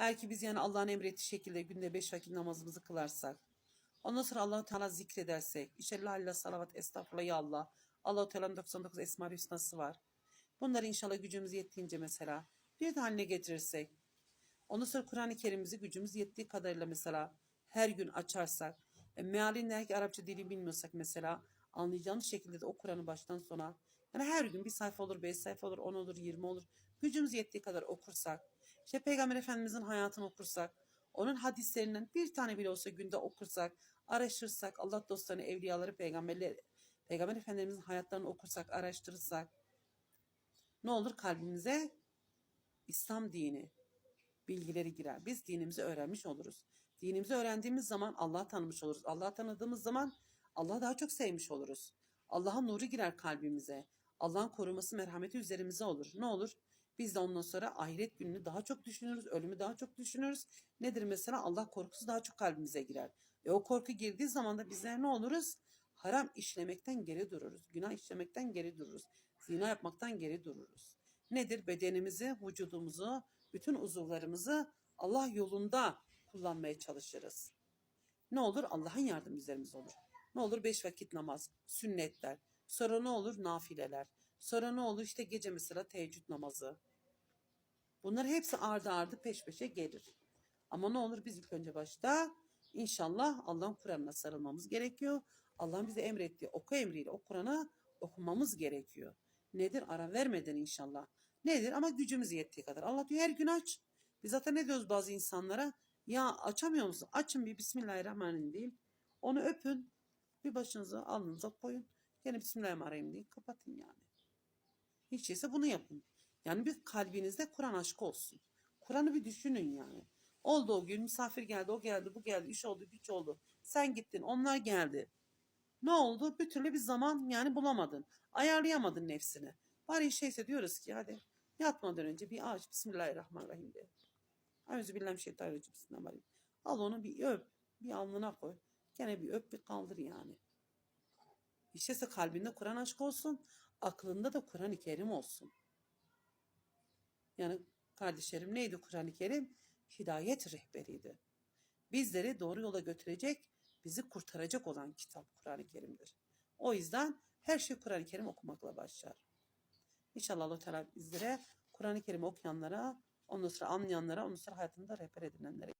Ki biz yani Allah'ın emrettiği şekilde günde beş vakit namazımızı kılarsak, ondan sonra Allah-u Teala zikredersek, la ilahe salavat, estağfurullah ya Allah, Allah-u Teala'nın 99 esma hüsnası var. Bunları inşallah gücümüz yettiğince mesela bir de haline getirirsek, ondan sonra Kur'an-ı Kerim'imizi gücümüz yettiği kadarıyla mesela her gün açarsak, e, ki Arapça dili bilmiyorsak mesela anlayacağımız şekilde de o Kur'an'ı baştan sona yani her gün bir sayfa olur, beş sayfa olur, on olur, yirmi olur. Gücümüz yettiği kadar okursak, işte Peygamber Efendimizin hayatını okursak, onun hadislerinden bir tane bile olsa günde okursak, araştırsak, Allah dostlarını, evliyaları, peygamberleri, Peygamber Efendimizin hayatlarını okursak, araştırırsak, ne olur kalbimize İslam dini bilgileri girer. Biz dinimizi öğrenmiş oluruz. Dinimizi öğrendiğimiz zaman Allah tanımış oluruz. Allah tanıdığımız zaman Allah'ı daha çok sevmiş oluruz. Allah'ın nuru girer kalbimize. Allah'ın koruması, merhameti üzerimize olur. Ne olur? Biz de ondan sonra ahiret gününü daha çok düşünürüz, ölümü daha çok düşünürüz. Nedir mesela? Allah korkusu daha çok kalbimize girer. E o korku girdiği zaman da bizler ne oluruz? Haram işlemekten geri dururuz. Günah işlemekten geri dururuz. Zina yapmaktan geri dururuz. Nedir? Bedenimizi, vücudumuzu, bütün uzuvlarımızı Allah yolunda kullanmaya çalışırız. Ne olur? Allah'ın yardımı üzerimizde olur. Ne olur? Beş vakit namaz, sünnetler. Sonra ne olur? Nafileler. Sonra ne olur? İşte gece mesela teheccüd namazı. Bunlar hepsi ardı ardı peş peşe gelir. Ama ne olur? Biz ilk önce başta inşallah Allah'ın Kur'an'ına sarılmamız gerekiyor. Allah'ın bize emrettiği oku emriyle o Kur'an'ı okumamız gerekiyor. Nedir? Ara vermeden inşallah. Nedir? Ama gücümüz yettiği kadar. Allah diyor her gün aç. Biz zaten ne diyoruz bazı insanlara? Ya açamıyor musun? Açın bir Bismillahirrahmanirrahim deyin. Onu öpün. Bir başınıza alnınıza koyun. Gene Bismillahirrahmanirrahim deyin. Kapatın yani. Hiç değilse bunu yapın. Yani bir kalbinizde Kur'an aşkı olsun. Kur'an'ı bir düşünün yani. Oldu o gün misafir geldi, o geldi, bu geldi, iş oldu, güç oldu. Sen gittin, onlar geldi. Ne oldu? Bir türlü bir zaman yani bulamadın. Ayarlayamadın nefsini. Bari şeyse diyoruz ki hadi yatmadan önce bir aç Bismillahirrahmanirrahim de. Euzubillahimineşşeytanirracim. Bismillahirrahmanirrahim. Al onu bir öp. Bir alnına koy. Gene bir öp bir kaldır yani. İşte kalbinde Kur'an aşkı olsun. Aklında da Kur'an-ı Kerim olsun. Yani kardeşlerim neydi Kur'an-ı Kerim? Hidayet rehberiydi. Bizleri doğru yola götürecek, bizi kurtaracak olan kitap Kur'an-ı Kerim'dir. O yüzden her şey Kur'an-ı Kerim okumakla başlar. İnşallah Allah Teala bizlere Kur'an-ı Kerim okuyanlara, ondan sonra anlayanlara, ondan sonra hayatında rehber edinenlere